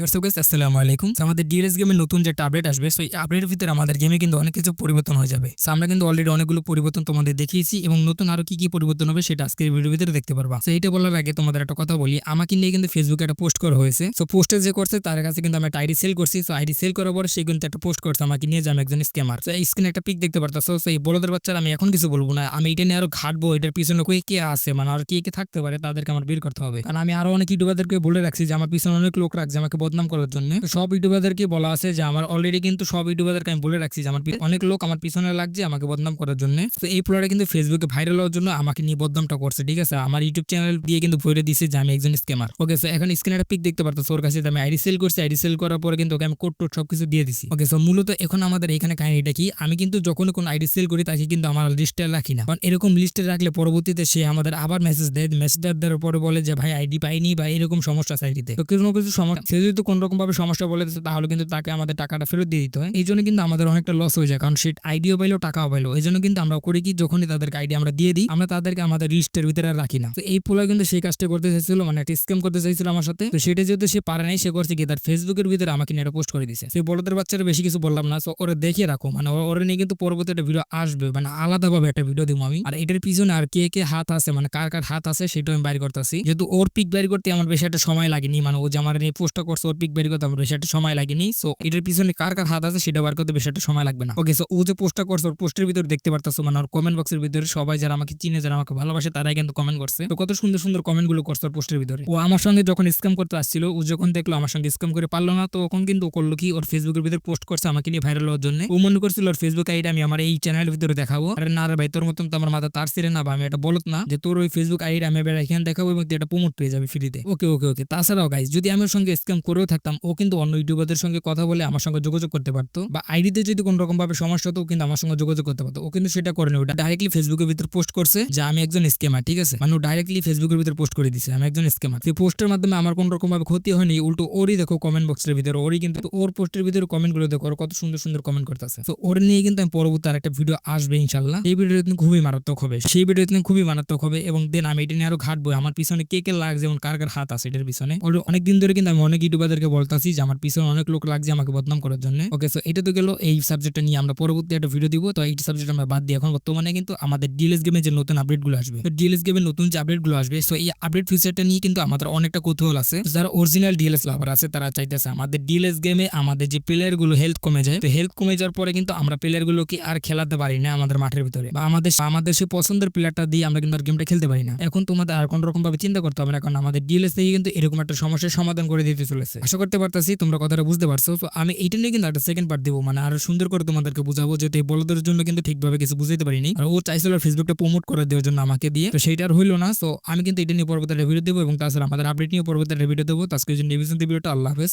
আসসালামু আলাইকুম আমাদের ডিএলএস গেমের নতুন যে আপডেট আসবে সেই আপডেটের ভিতরে আমাদের গেমে কিন্তু অনেক কিছু পরিবর্তন হয়ে যাবে। আমরা কিন্তু অলরেডি অনেকগুলো পরিবর্তন তোমাদের দেখিয়েছি এবং নতুন আরও কি কি পরিবর্তন হবে সেটা আজকের ভিডিওর ভিতরে দেখতে পারবা। তো এইটা বলার আগে তোমাদের একটা কথা বলি। আমাকে নিয়ে কিন্তু ফেসবুকে একটা পোস্ট করা হয়েছে। সো পোস্টে যে করছে, তার কাছে কিন্তু আমি আইডি সেল করছি। সো আইডি সেল করার পরে সে কিন্তু একটা পোস্ট করছে, আমাকে নিয়ে যে আমি একজন স্ক্যামার তো এই স্ক্রিনে একটা পিক দেখতে পারতাছো। সেই বড়দের বাচ্চারা, আমি এখন কিছু বলব না। আমি এটা নিয়ে আরও ঘাটবো, এটার পিছনে কে কে আছে? মানে আর কে কে থাকতে পারে? তাদেরকে আমার বের করতে হবে। কারণ আমি আরও অনেক ইউটিউবারদেরকে বলে রাখছি যে, আমার পিছনে অনেক লোক রাখছে, আমাকে বদনাম করার জন্য। সব ইউটিউবারদেরকে বলা আছে যে আমার অলরেডি কিন্তু সব ইউটিউবারদেরকে আমি বলে রাখছি যে আমার অনেক লোক আমার পিছনে লাগছে আমাকে বদনাম করার জন্য। তো এই প্লটে কিন্তু ফেসবুকে ভাইরাল হওয়ার জন্য আমাকে নিয়ে বদনামটা করছে ঠিক আছে? আমার ইউটিউব চ্যানেল দিয়ে কিন্তু ভরে দিছে যে আমি একজন স্ক্যামার ওকে সো এখন স্ক্রিনে একটা পিক দেখতে পারতো ওর কাছে আমি আইডি সেল করছি আইডি সেল করার পরে কিন্তু ওকে আমি কোড টোড সবকিছু দিয়ে দিছি। ওকে সো মূলত এখন আমাদের এখানে কাহিনীটা কি? আমি কিন্তু যখন কোন আইডি সেল করি তাকে কিন্তু আমার লিস্টে রাখি না। কারণ এরকম লিস্টে রাখলে পরবর্তীতে সে আমাদের আবার মেসেজ দেয় মেসেজ দেওয়ার পরে বলে যে ভাই আইডি পাইনি বা এরকম সমস্যা আছে আইডিতে তো কোনো কিছু সমস্যা সে যদি কোন রকম ভাবে সমস্যা বলে দিচ্ছে তাহলে কিন্তু তাকে আমাদের টাকাটা ফেরত দিয়ে দিতে, হয়? এই জন্য কিন্তু আমাদের অনেকটা লস হয়ে যায়। কারণ সে আইডিও পাইলো, টাকাও পাইলো। এই জন্য কিন্তু আমরা করি কি, যখনই তাদেরকে আইডি আমরা দিয়ে দিই, আমরা তাদেরকে আমাদের লিস্টের ভিতরে রাখি না। তো এই পোলা কিন্তু সেই কাজটা করতে চাইছিল মানে একটা স্ক্যাম করতে চাইছিল আমার সাথে। তো সেটা যেহেতু সে পারে নাই, সে করছে কি, তার ফেসবুকের ভিতরে আমাকে নিয়ে পোস্ট করে দিছে। সেই বড়দের বাচ্চারা বেশি কিছু বললাম না তো ওরা দেখিয়ে রাখো। মানে ওরা নিয়ে কিন্তু পরবর্তী একটা ভিডিও আসবে। মানে আলাদাভাবে একটা ভিডিও দিব আমি। আর এটার পিছনে আর কে কে হাত আছে মানে কার কার হাত আছে সেটা আমি বাইর করতেছি। যেহেতু ওর পিক বাইর করতে আমার বেশি একটা সময় লাগেনি মানে ও যে আমার নিয়ে পোস্টটা করছে ওর পিক বাইর করতে আমার বেশি সময় লাগেনি। সো এটার পিছনে কার কার হাত আছে সেটা বার করতে একটা সময় লাগবে না। ওকে সো ও যে পোস্টটা করছে, ওর পোস্টের ভিতরে দেখতে পারতাছো মানে ওর কমেন্ট বক্সের ভিতরে সবাই যারা আমাকে চিনে, যারা আমাকে ভালোবাসে, তারাই কিন্তু কমেন্ট করছে। তো কত সুন্দর সুন্দর কমেন্টগুলো করছে ওর পোস্টের ভিতরে। ও আমার সঙ্গে যখন স্ক্যাম করতে আসছিল, ও যখন দেখল আমার সঙ্গে স্ক্যাম করে পারল না, তো তখন কিন্তু ও করল কি, ওর ফেসবুকের ভিতরে পোস্ট করছে আমাকে নিয়ে ভাইরাল হওয়ার জন্য। ও মনে করছিল ওর ফেসবুক আইডি আমি আমার এই চ্যানেলের ভিতরে দেখাবো। আরে না রে ভাই, তোর মতন তো আমার মাথা তার ছিঁড়ে না, বা আমি এটা বলত না যে তোর ওই ফেসবুক আইডি আমি এবার এখানে দেখাবো এবং এটা প্রমোট পেয়ে যাবে ফ্রিতে ওকে ওকে ওকে তাছাড়াও গাইজ যদি আমি ওর সঙ্গে স্ক্যাম করেও থাকতাম, ও কিন্তু অন্য ইউটিউবারদের সঙ্গে কথা বলে আমার সঙ্গে যোগাযোগ করতে পারতো। বা আইডিতে যদি কোনো রকম ভাবে সমস্যা হতো কিন্তু আমার সঙ্গে যোগাযোগ করতে পারতো। ও কিন্তু সেটা করেনি। ওটা ডাইরেক্টলি ফেসবুকের ভিতরে পোস্ট করছে যে, আমি একজন স্ক্যামার ঠিক আছে? মানে ডাইরেক্টলি ফেসবুকের ভিতরে পোস্ট করে দিছে, আমি একজন স্ক্যামার সেই পোস্টের মাধ্যমে আমার কোনো রকম ভাবে ক্ষতি হয়নি। উল্টো ওরই দেখো কমেন্ট বক্সের ভিতরে, ওরই কিন্তু ওর পোস্টের ভিতরে কমেন্টগুলো দেখো কত সুন্দর সুন্দর কমেন্ট করতেছে। তো ওর নিয়ে কিন্তু আমি পরবর্তী আরেকটা ভিডিও আসবে ইনশাল্লাহ এই ভিডিও কিন্তু খুবই মারাত্মক হবে। সেই ভিডিও কিন্তু খুবই মারাত্মক হবে এবং দেন আমি এটা নিয়ে আরও ঘাটবো। আমার পিছনে কে কে লাগছে যেমন কার কার হাত আছে এটার পিছনে। অনেক দিন ধরে কিন্তু আমি অনেক ইউটিউবারদেরকে বলতাছি যে, আমার পিছনে অনেক লোক লাগছে আমাকে বদনাম করার জন্য। ওকে সো এটা তো গেল এই সাবজেক্টটা নিয়ে আমরা পরবর্তী একটা ভিডিও দিব। তো এই সাবজেক্ট আমরা বাদ দিই এখন বর্তমানে কিন্তু আমাদের ডিএলএস গেমে যে নতুন আপডেটগুলো আসবে, তো ডিএলএস গেমের নতুন যে আপডেটগুলো আসবে সো এই আপডেট ফিচারটা নিয়ে কিন্তু আমাদের অনেকটা কৌতূহল আছে। যারা অরিজিনাল ডিএলএস লাভার আছে, তারা চাইতেছে আমাদের ডিএলএস গেমে আমাদের যে প্লেয়ারগুলো হেলথ কমে যায়, তো হেলথ কমে যাওয়ার পরে কিন্তু আমরা প্লেয়ার গুলোকে আর খেলাতে পারি না আমাদের মাঠের ভিতরে। বা আমাদের আমাদের সে পছন্দের প্লেয়ারটা দিয়ে আমরা কিন্তু আর গেমটা খেলতে পারি না। এখন তোমাদের আর কোন রকম ভাবে চিন্তা করতে হবে না, কারণ আমাদের ডিএলএস থেকে কিন্তু এরকম একটা সমস্যার সমাধান করে দিতে চলেছে। আশা করতে পারতেছি, তোমরা কথাটা বুঝতে পারছ। তো আমি এইটা নিয়ে কিন্তু একটা সেকেন্ড পার্ট দেবো মানে আরও সুন্দর করে তোমাদেরকে বুঝাবো যে এই বলদের জন্য কিন্তু ঠিকভাবে কিছু বুঝতে পারিনি। আর ও চাইছিল ফেসবুকটা প্রমোট করে দেওয়ার জন্য আমাকে দিয়ে, তো সেইটা আর হইল না। তো আমি কিন্তু এটা নিয়ে পরবর্তী ভিডিও দেবো এবং তাছাড়া আমাদের আপডেট নিয়ে পরবর্তী ভিডিও দেবো। তো আজকের জন্য ভিডিওটা আল্লাহ হাফেজ।